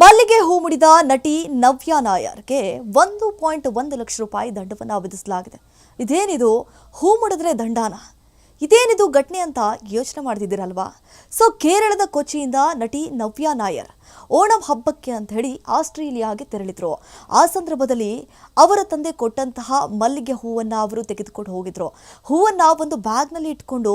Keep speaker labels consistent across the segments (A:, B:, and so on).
A: ಮಲ್ಲಿಗೆ ಹೂ ಮುಡಿದ ನಟಿ ನವ್ಯಾ ನಾಯರ್ಗೆ ಒಂದು ಪಾಯಿಂಟ್ ಒಂದು ಲಕ್ಷ ರೂಪಾಯಿ ದಂಡವನ್ನು ವಿಧಿಸಲಾಗಿದೆ. ಇದೇನಿದು? ಹೂ ಮುಡಿದ್ರೆ ದಂಡಾನ? ಇದೇನಿದು ಘಟನೆ ಅಂತ ಯೋಚನೆ ಮಾಡ್ತಿದ್ದೀರಲ್ವಾ? ಸೊ ಕೇರಳದ ಕೊಚ್ಚಿಯಿಂದ ನಟಿ ನವ್ಯಾ ನಾಯರ್ ಓಣಂ ಹಬ್ಬಕ್ಕೆ ಅಂತ ಹೇಳಿ ಆಸ್ಟ್ರೇಲಿಯಾಗೆ ತೆರಳಿದ್ರು. ಆ ಸಂದರ್ಭದಲ್ಲಿ ಅವರ ತಂದೆ ಕೊಟ್ಟಂತಹ ಮಲ್ಲಿಗೆ ಹೂವನ್ನು ಅವರು ತೆಗೆದುಕೊಂಡು ಹೋಗಿದ್ರು. ಹೂವನ್ನ ಒಂದು ಬ್ಯಾಗ್ನಲ್ಲಿ ಇಟ್ಕೊಂಡು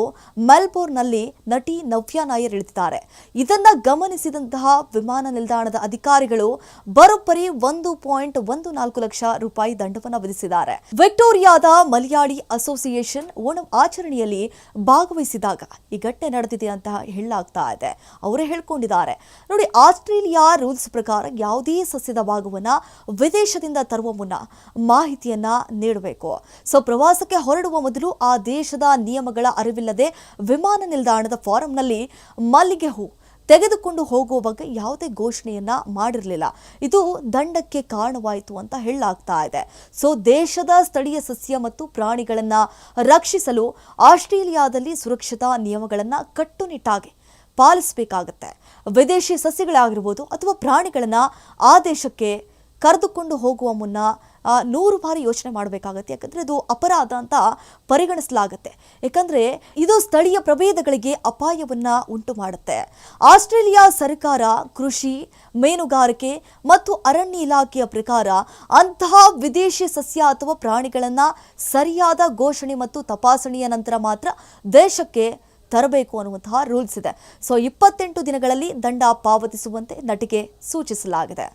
A: ಮೆಲ್ಬೋರ್ನ್ನಲ್ಲಿ ನಟಿ ನವ್ಯಾ ನಾಯರ್ ಇಳಿದಿದ್ದಾರೆ. ಇದನ್ನು ಗಮನಿಸಿದಂತಹ ವಿಮಾನ ನಿಲ್ದಾಣದ ಅಧಿಕಾರಿಗಳು ಬರೋಬ್ಬರಿ ಒಂದು ಪಾಯಿಂಟ್ ಒಂದು ನಾಲ್ಕು ಲಕ್ಷ ರೂಪಾಯಿ ದಂಡವನ್ನು ವಿಧಿಸಿದ್ದಾರೆ. ವಿಕ್ಟೋರಿಯಾದ ಮಲಯಾಳಿ ಅಸೋಸಿಯೇಷನ್ ಓಣಂ ಆಚರಣೆಯಲ್ಲಿ ಭಾಗವಹಿಸಿದಾಗ ಈ ಘಟನೆ ನಡೆದಿದೆ ಅಂತ ಹೇಳಲಾಗ್ತಾ ಇದೆ. ಅವರೇ ಹೇಳ್ಕೊಂಡಿದ್ದಾರೆ. ನೋಡಿ, ಆಸ್ಟ್ರೇಲಿಯಾ ರೂಲ್ಸ್ ಪ್ರಕಾರ ಯಾವುದೇ ಸಸ್ಯದ ಭಾಗವನ್ನು ವಿದೇಶದಿಂದ ತರುವ ಮುನ್ನ ಮಾಹಿತಿಯನ್ನ ನೀಡಬೇಕು. ಸೊ, ಪ್ರವಾಸಕ್ಕೆ ಹೊರಡುವ ಮೊದಲು ಆ ದೇಶದ ನಿಯಮಗಳ ಅರಿವಿಲ್ಲದೆ ವಿಮಾನ ನಿಲ್ದಾಣದ ಫಾರಂನಲ್ಲಿ ಮಲ್ಲಿಗೆ ಹೂ ತೆಗೆದುಕೊಂಡು ಹೋಗುವ ಬಗ್ಗೆ ಯಾವುದೇ ಘೋಷಣೆಯನ್ನ ಮಾಡಿರಲಿಲ್ಲ. ಇದು ದಂಡಕ್ಕೆ ಕಾರಣವಾಯಿತು ಅಂತ ಹೇಳಲಾಗ್ತಾ ಇದೆ. ಸೊ, ದೇಶದ ಸ್ಥಳೀಯ ಸಸ್ಯ ಮತ್ತು ಪ್ರಾಣಿಗಳನ್ನ ರಕ್ಷಿಸಲು ಆಸ್ಟ್ರೇಲಿಯಾದಲ್ಲಿ ಸುರಕ್ಷತಾ ನಿಯಮಗಳನ್ನು ಕಟ್ಟುನಿಟ್ಟಾಗಿ ಪಾಲಿಸಬೇಕಾಗತ್ತೆ. ವಿದೇಶಿ ಸಸ್ಯಗಳಾಗಿರ್ಬೋದು ಅಥವಾ ಪ್ರಾಣಿಗಳನ್ನ ಆ ದೇಶಕ್ಕೆ ಕರೆದುಕೊಂಡು ಹೋಗುವ ಮುನ್ನ ನೂರು ಬಾರಿ ಯೋಚನೆ ಮಾಡಬೇಕಾಗತ್ತೆ. ಯಾಕಂದರೆ ಇದು ಅಪರಾಧ ಅಂತ ಪರಿಗಣಿಸಲಾಗುತ್ತೆ. ಯಾಕಂದರೆ ಇದು ಸ್ಥಳೀಯ ಪ್ರಭೇದಗಳಿಗೆ ಅಪಾಯವನ್ನು ಉಂಟು ಮಾಡುತ್ತೆ. ಆಸ್ಟ್ರೇಲಿಯಾ ಸರ್ಕಾರ ಕೃಷಿ, ಮೀನುಗಾರಿಕೆ ಮತ್ತು ಅರಣ್ಯ ಇಲಾಖೆಯ ಪ್ರಕಾರ ಅಂತಹ ವಿದೇಶಿ ಸಸ್ಯ ಅಥವಾ ಪ್ರಾಣಿಗಳನ್ನು ಸರಿಯಾದ ಘೋಷಣೆ ಮತ್ತು ತಪಾಸಣೆಯ ನಂತರ ಮಾತ್ರ ದೇಶಕ್ಕೆ ತರಬೇಕು ಅನ್ನುವಂತಹ ರೂಲ್ಸ್ ಇದೆ. ಸೊ, ಇಪ್ಪತ್ತೆಂಟು ದಿನಗಳಲ್ಲಿ ದಂಡ ಪಾವತಿಸುವಂತೆ ನಟಿಗೆ ಸೂಚಿಸಲಾಗಿದೆ.